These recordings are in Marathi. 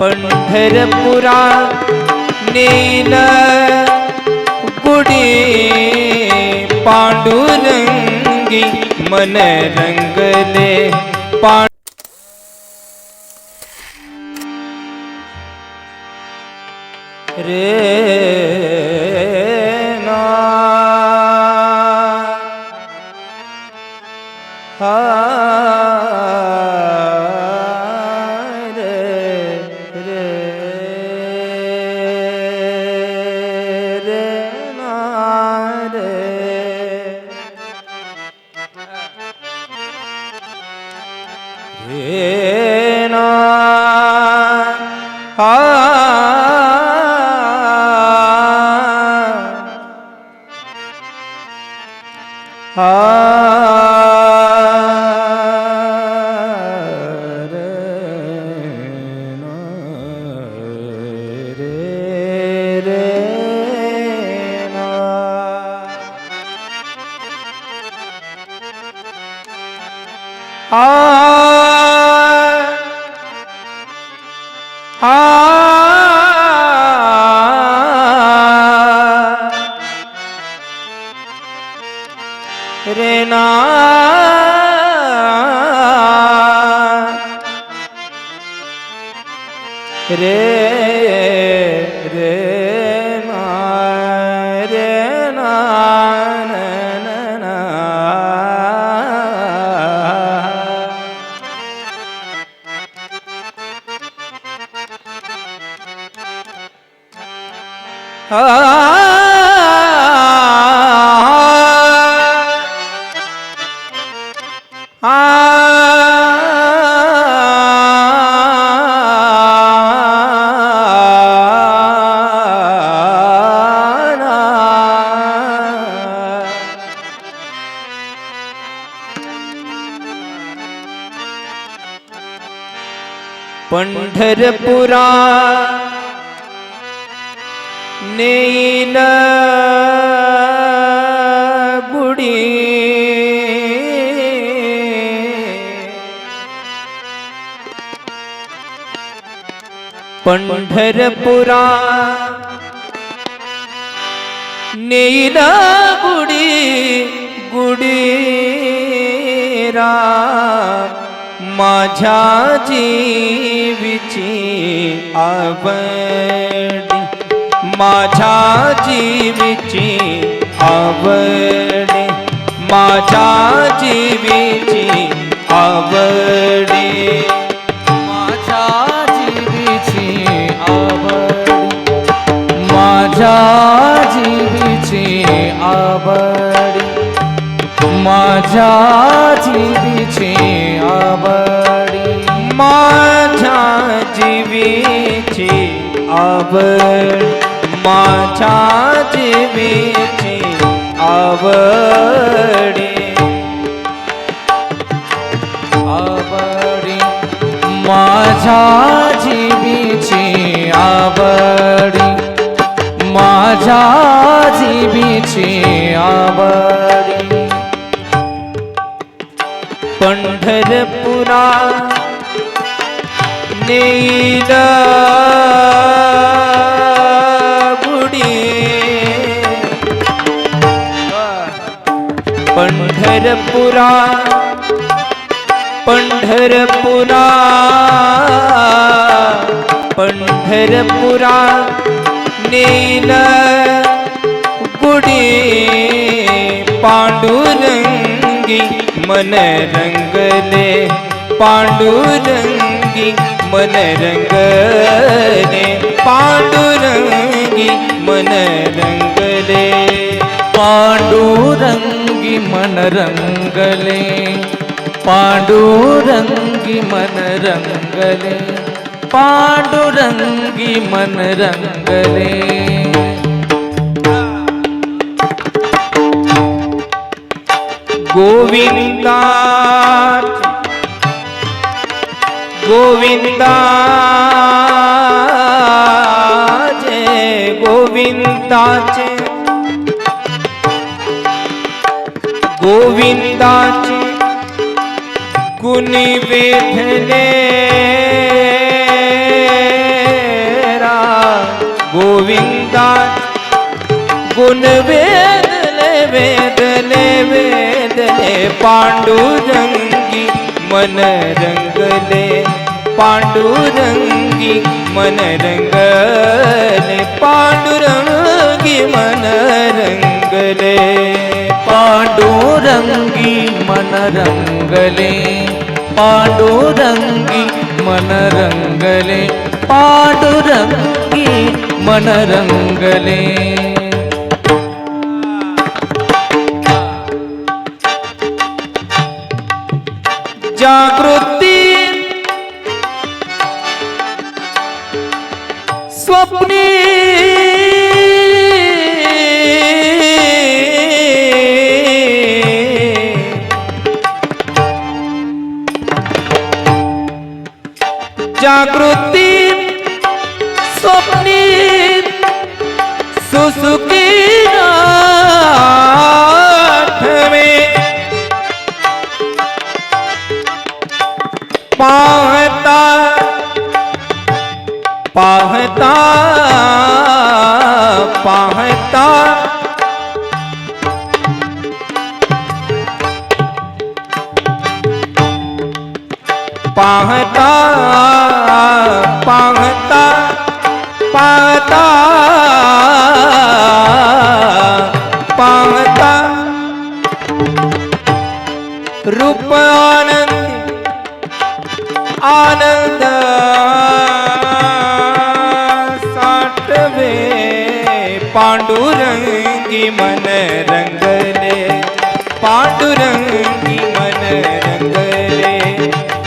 पंढरपुरा नेल गुडी पांडुरंगी मन रंगले पां रे ना। हा Ah महरपुरा नैन गुड़ी। पंढरपुरा नैना गुड़ी गुड़ी रा माझा जी। जीवीची आवडी माझ्या जीवीची आवडी माझ्या जीवीची आवडी. माझ्या जीवीची आवडी माझ्या जीवीची आवडी माझ्या जीवीची आवडी. माझ्या जीवीची आवड माझ्या जीवीची आवडी. आवडी माझ्या जीवीची आवडी माझ्या जीवीची आवडी. पंढरपुरा नेल गुडी पंढरपुरा पंढरपुरा पंढरपुरा नेल गुडी पांडुरंगी मन रंगले पांडुरंगी मन रंगले पांडुरंगी मन रंगले पांडुरंगी मन रंगले पांडुरंगी मन रंगले पांडुरंगी मन रंगले गोविंदा गोविंदा जय गोविंदाचे गोविंदाचे गुणी वेधले गोविंदा गुण वेदले वेदले वेदले पांडुरंगी मन रंगले पांडुरंगी मन रंगले पांडुरंगी मन रंगले पांडुरंगी मन रंगले पांडुरंगी मन रंगले पांडुरंगी मन जागृती। स्वप्नी। जागृती स्वप्नी। सुसुकी ਪਾਹਤਾ ਪਾਹਤਾ ਪਾਹਤਾ ਪਾਹਤਾ ਪਾਹਤਾ ਪਾਹਤਾ ਰੂਪ ਆਨੰਦ ਆਨੰਦ। पांडुरंगी मन रंगले पांडुरंगी मन रंगले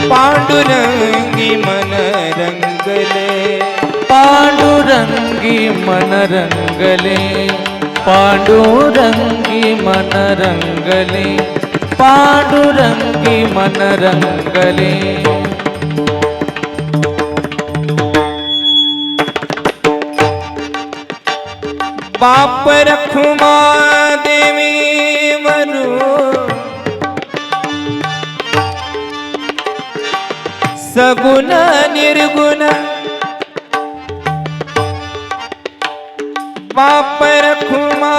पांडुरंगी मन रंगले पांडुरंगी मन रंगले पांडुरंगी मन रंगले पांडुरंगी मन रंगले बाप रखुमा देवी मनु। सगुण निर्गुण। बाप रखुमा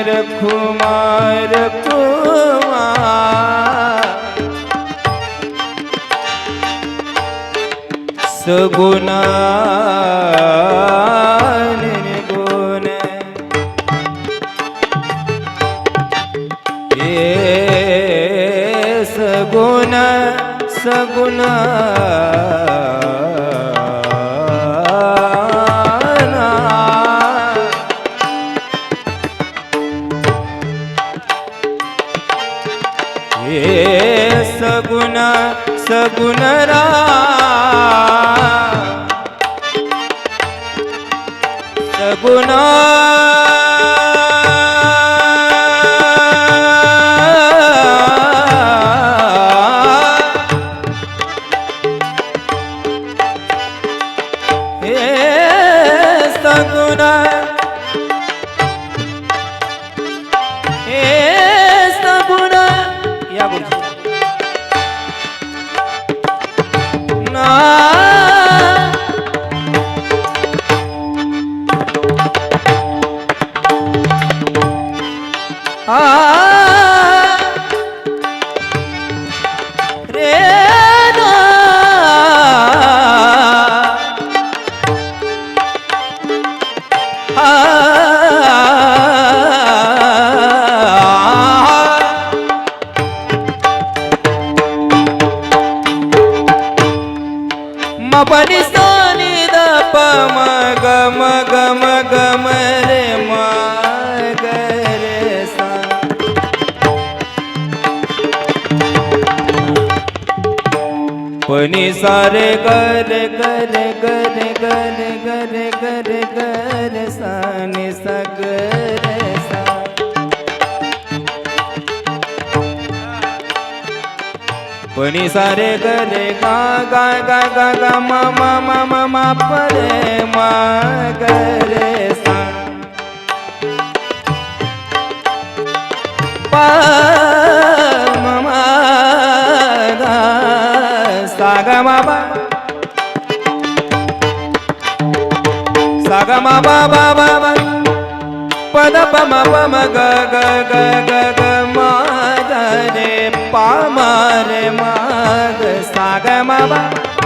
കുമാര കുമാര സുഗുണ ഗുണ. സഗുണ സഗുണ. સગુનરા સગુના Ah! पनी सारे कर कर कर कर कर कर कर सा सकर सा। ग रे सा सारे ग रे गा गा गा गा गा मा मा मा मा मा प रे मा ग मा सा बा बा बा बा पद प म प म ग ग ग ग ग मा रे पा म रे मा ग सा ब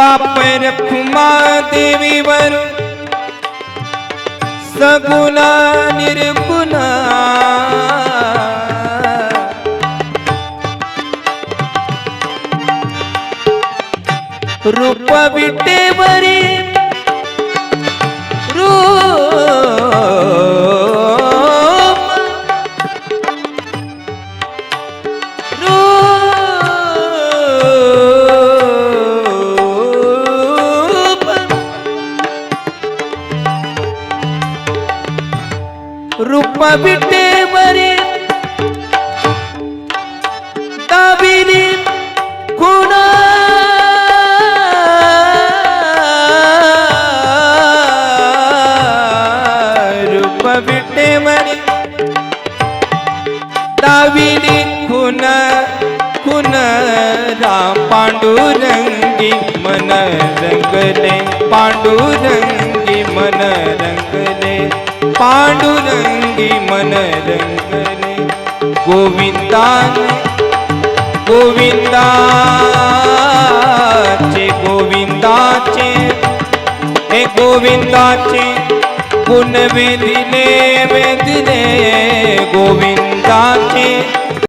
बापर खुमा देवीवर सगुणा निर्गुणा रूप विटेवरी रूप बिटे बरी दाबिनी गुणा रूप बिटे मरी। दाविनी खुन खुन राम पांडुरंगी मन रंगले। पांडुरंगी मन रंग पांडुरंगी मन रंगले गोविंदाने गोविंदाचे गोविंदाचे हे गोविंदाचे गुण वेदिले वेदिले गोविंदाचे